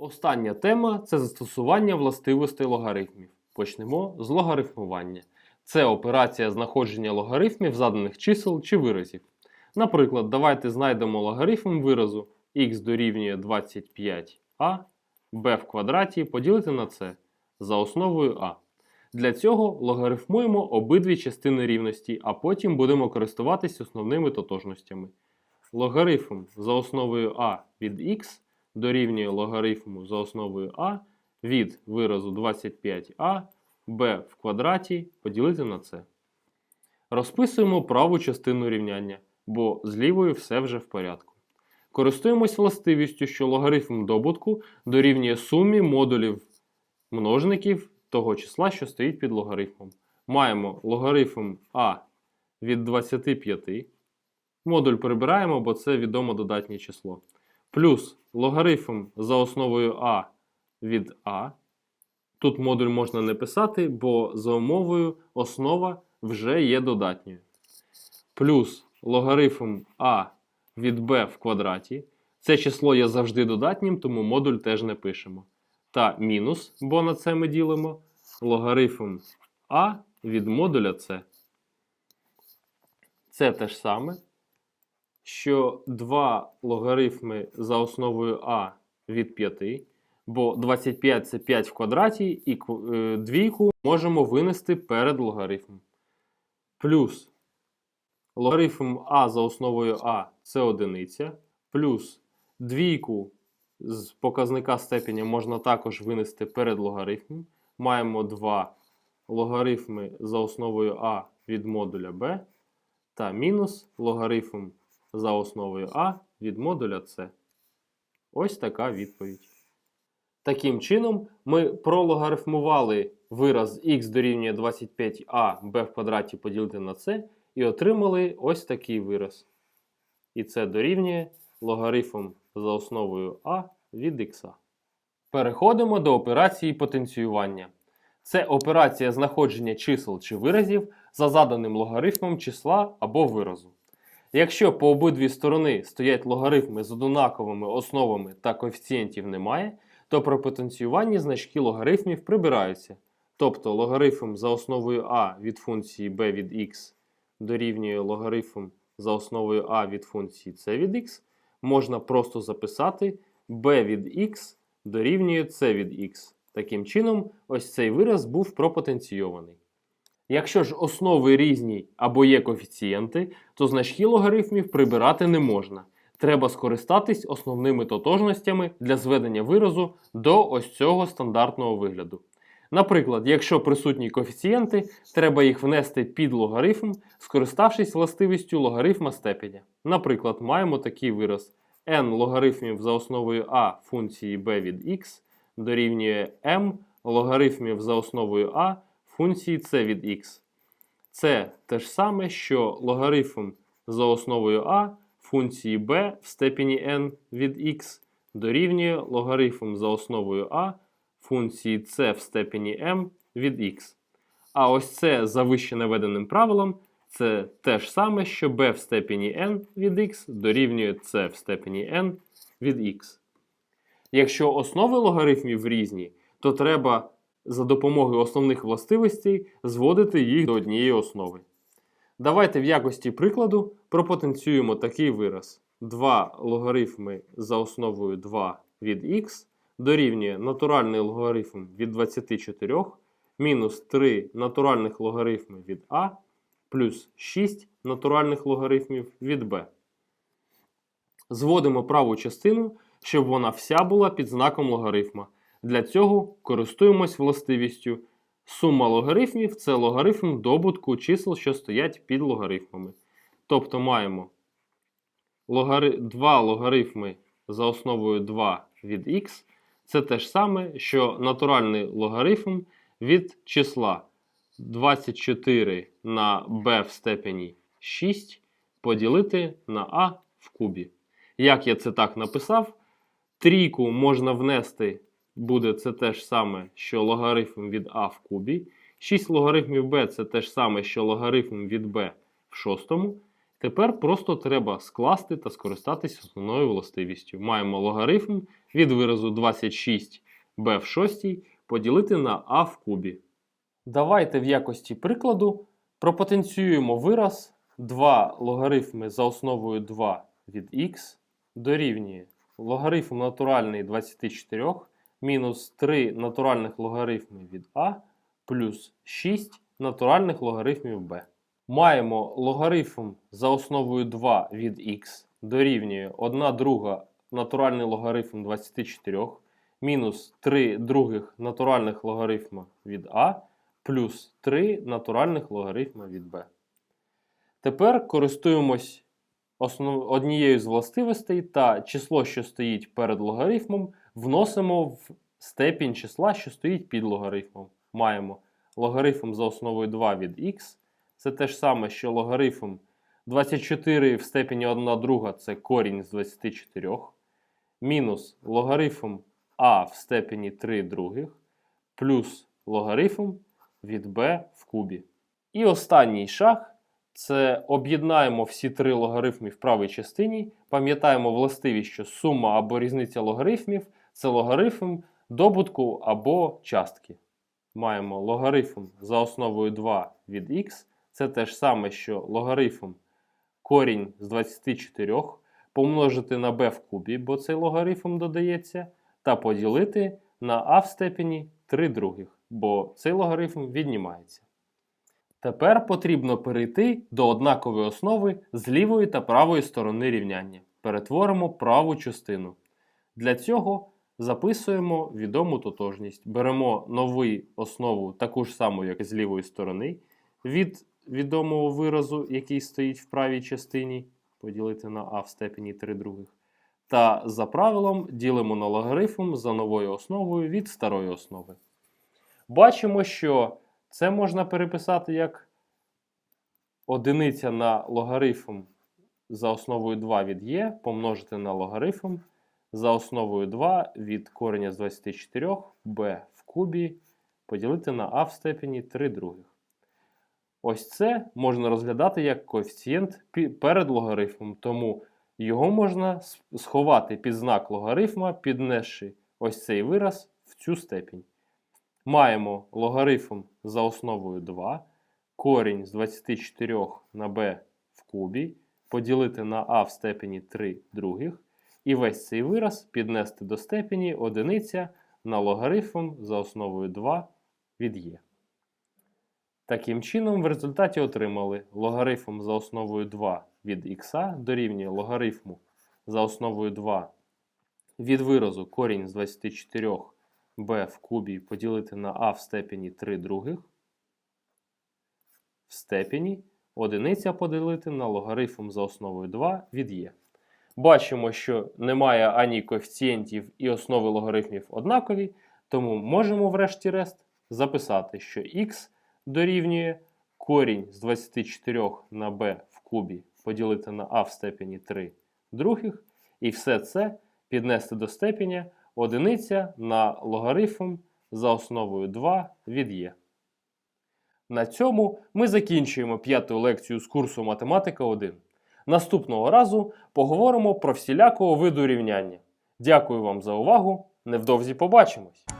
Остання тема це застосування властивостей логарифмів. Почнемо з логарифмування. Це операція знаходження логарифмів заданих чисел чи виразів. Наприклад, давайте знайдемо логарифм виразу х дорівнює 25а, b в квадраті поділити на c за основою а. Для цього логарифмуємо обидві частини рівності, а потім будемо користуватись основними тотожностями. Логарифм за основою а від х дорівнює логарифму за основою а від виразу 25а b в квадраті поділити на c. Розписуємо праву частину рівняння, бо з лівою все вже в порядку. Користуємось властивістю, що логарифм добутку дорівнює сумі модулів множників того числа, що стоїть під логарифмом. Маємо логарифм а від 25. Модуль прибираємо, бо це відомо додатнє число. Плюс логарифм за основою а від а. Тут модуль можна не писати, бо за умовою основа вже є додатньою. Плюс логарифм а від b в квадраті. Це число є завжди додатнім, тому модуль теж не пишемо. Та мінус, бо на це ми ділимо, логарифм а від модуля c. Це те ж саме, що два логарифми за основою а від 5, бо 25 це 5 в квадраті, і е, двійку можемо винести перед логарифмом. Плюс логарифм а за основою а це одиниця, плюс двійку з показника степеня можна також винести перед логарифмом. Маємо два логарифми за основою а від модуля b та мінус логарифм за основою а від модуля c. Ось така відповідь. Таким чином, ми прологарифмували вираз х дорівнює 25а b в квадраті поділити на c і отримали ось такий вираз. І це дорівнює логарифм за основою а від х. Переходимо до операції потенціювання. Це операція знаходження чисел чи виразів за заданим логарифмом числа або виразу. Якщо по обидві сторони стоять логарифми з однаковими основами та коефіцієнтів немає, то при потенціюванні значки логарифмів прибираються. Тобто логарифм за основою а від функції b від x дорівнює логарифм за основою а від функції c від x, можна просто записати b від x дорівнює c від x. Таким чином, ось цей вираз був пропотенційований. Якщо ж основи різні або є коефіцієнти, то значки логарифмів прибирати не можна. Треба скористатись основними тотожностями для зведення виразу до ось цього стандартного вигляду. Наприклад, якщо присутні коефіцієнти, треба їх внести під логарифм, скориставшись властивістю логарифма степеня. Наприклад, маємо такий вираз n логарифмів за основою а функції b від x дорівнює m логарифмів за основою а функції c від x. Це те ж саме, що логарифм за основою а функції b в степені n від x дорівнює логарифм за основою а функції c в степені m від x. А ось це за вище наведеним правилом це те ж саме, що b в степені n від x дорівнює c в степені n від x. Якщо основи логарифмів різні, то треба за допомогою основних властивостей зводити їх до однієї основи. Давайте в якості прикладу пропотенціюємо такий вираз. 2 логарифми за основою 2 від х дорівнює натуральний логарифм від 24 мінус 3 натуральних логарифми від а плюс 6 натуральних логарифмів від b. Зводимо праву частину, щоб вона вся була під знаком логарифма. Для цього користуємось властивістю. Сума логарифмів це логарифм добутку чисел, що стоять під логарифмами. Тобто маємо логари... 2 логарифми за основою 2 від х. Це те ж саме, що натуральний логарифм від числа 24 на b в степені 6 поділити на а в кубі. Як я це так написав, трійку можна внести, буде це те ж саме, що логарифм від а в кубі. 6 логарифмів b це те ж саме, що логарифм від b в шостому. Тепер просто треба скласти та скористатись основною властивістю. Маємо логарифм від виразу 26b в шостій поділити на а в кубі. Давайте в якості прикладу пропотенціюємо вираз 2 логарифми за основою 2 від х дорівнює логарифм натуральний 24 мінус 3 натуральних логарифми від а плюс 6 натуральних логарифмів b. Маємо логарифм за основою 2 від х дорівнює 1 друга натуральний логарифм 24 мінус 3 других натуральних логарифма від а плюс 3 натуральних логарифма від b. Тепер користуємось однією з властивостей та число, що стоїть перед логарифмом, вносимо в степінь числа, що стоїть під логарифмом. Маємо логарифм за основою 2 від х. Це те ж саме, що логарифм 24 в степені 1 друга це корінь з 24. Мінус логарифм а в степені 3 других, плюс логарифм від b в кубі. І останній шаг це об'єднаємо всі три логарифми в правій частині. Пам'ятаємо властивість, що сума або різниця логарифмів це логарифм добутку або частки. Маємо логарифм за основою 2 від х. Це те ж саме, що логарифм корінь з 24 помножити на b в кубі, бо цей логарифм додається, та поділити на а в степені 3 других, бо цей логарифм віднімається. Тепер потрібно перейти до однакової основи з лівої та правої сторони рівняння. Перетворимо праву частину. Для цього записуємо відому тотожність. Беремо нову основу, таку ж саму, як з лівої сторони, від відомого виразу, який стоїть в правій частині, поділити на а в степені 3 других. Та за правилом ділимо на логарифм за новою основою від старої основи. Бачимо, що це можна переписати як одиниця на логарифм за основою 2 від є помножити на логарифм за основою 2 від кореня з 24 b в кубі поділити на а в степені 3 других. Ось це можна розглядати як коефіцієнт перед логарифмом, тому його можна сховати під знак логарифма, піднесши ось цей вираз в цю степінь. Маємо логарифм за основою 2, корінь з 24 на b в кубі, поділити на а в степені 3 других, і весь цей вираз піднести до степені одиниця на логарифм за основою 2 від є. Таким чином, в результаті отримали логарифм за основою 2 від х дорівнює логарифму за основою 2 від виразу корінь з 24 b в кубі поділити на а в степені 3 других в степені одиниця поділити на логарифм за основою 2 від є. Бачимо, що немає ані коефіцієнтів і основи логарифмів однакові, тому можемо врешті-решт записати, що х дорівнює корінь з 24 на b в кубі поділити на а в степені 3 других, і все це піднести до степеня одиниця на логарифм за основою 2 від є. На цьому ми закінчуємо п'яту лекцію з курсу Математика 1. Наступного разу поговоримо про всілякого виду рівняння. Дякую вам за увагу. Невдовзі побачимось!